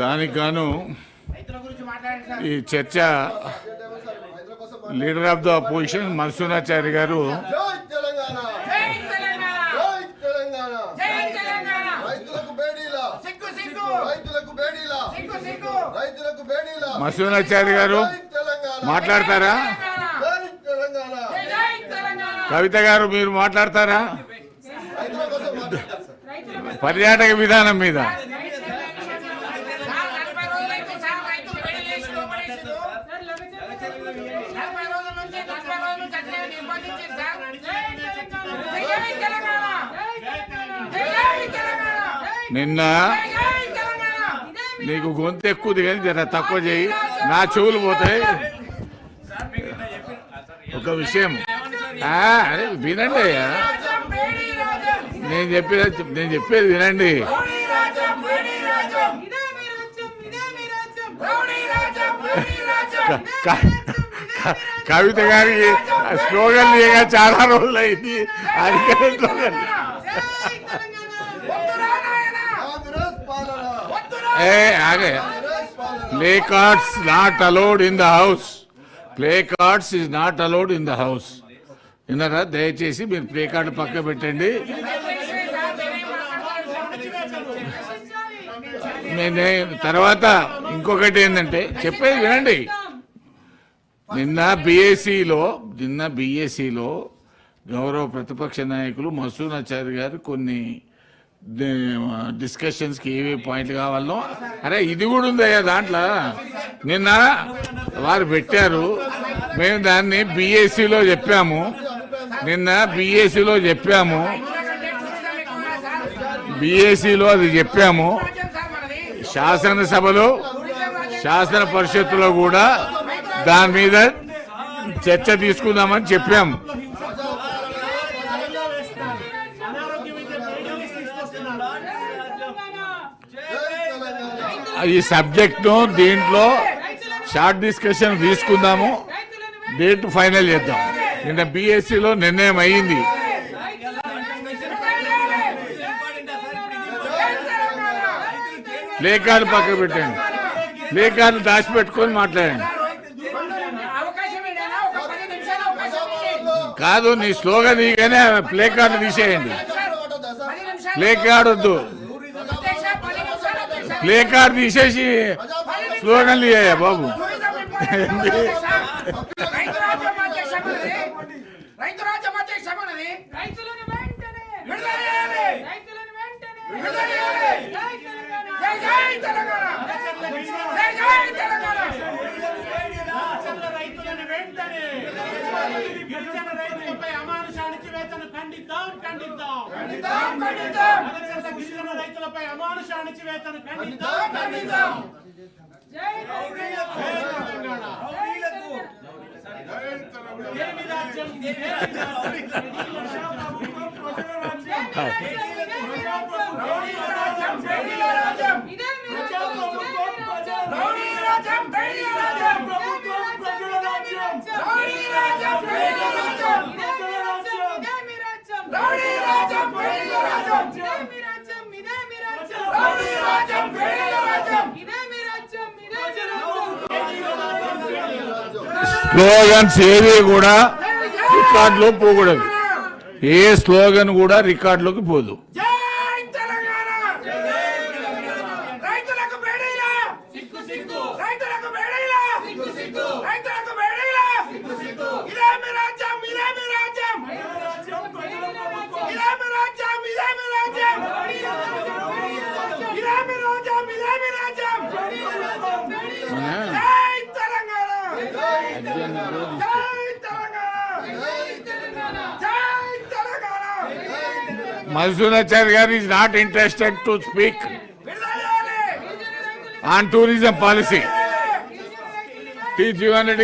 దానికి గాను రైతుల గురించి మాట్లాడండి సార్. ఈ చర్చ leader of the opposition Madhusudhanachari గారు జై తెలంగాణ! జై తెలంగాణ! జై తెలంగాణ! జై తెలంగాణ! రైతులకు బేడీలా! సిగ్గు సిగ్గు! రైతులకు బేడీలా! సిగ్గు సిగ్గు! రైతులకు బేడీలా! మన్సూనాచారి గారు మాట్లాడతారా? జై తెలంగాణ! జై తెలంగాణ! కవిత గారు మీరు మాట్లాడతారా? రైతుల కోసం మాట్లాడతారు సార్. పర్యాటక విధానం మీద సార్ నలభై రోజులైతే సార్ రైతులు పెళ్ళి లోపడేసిండు నలభై రోజుల నుంచి నలభై రోజుల నుంచి అట్లే సార్ నిన్న నీకు గొంతు ఎక్కువది కానీ జర తక్కువ చేయి. నా చెవులు పోతాయి. ఒక విషయం. అదే వినండి అయ్యా. నేను చెప్పేది నేను చెప్పేది వినండి. కవిత గారికి స్లోగన్ లేక చాలా రోజులైంది. అందుకనే స్లోగన్. ఏ అదే play cards not allowed in the house. Play cards is not allowed in the house. విన్నారా? దయచేసి మీరు ప్లే కార్డు పక్క పెట్టండి. నేను తర్వాత ఇంకొకటి ఏంటంటే చెప్పేది వినండి. నిన్న బీఏసీలో నిన్న బీఏసీలో గౌరవ ప్రతిపక్ష నాయకులు మసూనాచారి గారు కొన్ని డిస్కషన్స్కి ఏవే పాయింట్లు కావాలో. అరే ఇది కూడా ఉందయ్యా దాంట్లో. నిన్న వారు పెట్టారు. మేము దాన్ని బీఏసీలో చెప్పాము. నిన్న బీఏసీలో చెప్పాము. బీఏసీలో అది చెప్పాము. శాసనసభలో శాసన పరిషత్తులో కూడా దాని మీద చర్చ తీసుకుందామని చెప్పాం. ఈ సబ్జెక్ట్ను దీంట్లో షార్ట్ డిస్కషన్ తీసుకుందాము. డేట్ ఫైనల్ చేద్దాం. నిన్న బీఎస్సీలో నిర్ణయం అయ్యింది ప్లే కార్డు పక్క పెట్టండి. ప్లే కార్డు దాచిపెట్టుకొని మాట్లాడండి. కాదు నీ స్లోగన్ దిగానే ప్లే కార్డు తీసేయండి. ప్లే కార్డు వద్దు. ప్లే కార్డు తీసేసి స్లోగన్లు ఇయ్యా బాబు. రైతు రాజ్యం అధ్యక్ష మనది. రైతు రాజ్యం అధ్యక్ష మనది. రైతులను వెంటనే విడుదల చేయాలి. రైతులను వెంటనే విడుదల చేయాలి. జై తెలంగాణ జై జై తెలంగాణ. జై జై తెలంగాణ. రాష్ట్రంలో రైతులను వెంటనే గిరిజన రైతులపై అమానుషానికి వేతను ఖండిద్దాం ఖండిద్దాం ఖండిద్దాం, ఖండిద్దాం. అలసంద గిరిజన రైతులపై అమానుషానికి వేతను ఖండిద్దాం ఖండిద్దాం, ఖండిద్దాం. జై తెలంగాణ. స్లోగన్స్ ఏవి కూడా రికార్డులో పోకూడదు. ఏ స్లోగన్ కూడా రికార్డులోకి పోదు. జై తెలంగాణ. రైతులకు బేడీల. రైతులకు బేడీల. రైతులకు బేడీల. ఇదే మీ రాజ్యం ఇదే మీ రాజ్యం ఇదే మీ రాజ్యం ఇదే మీ రాజ్యం ఇదే మీ రాజ్యం ఇదే మీ రాజ్యం జై తెలంగాణ జై తెలంగాణ జై తెలంగాణ మధుసూనాచారి గారు is not interested to speak on tourism policy T Jeevan Reddy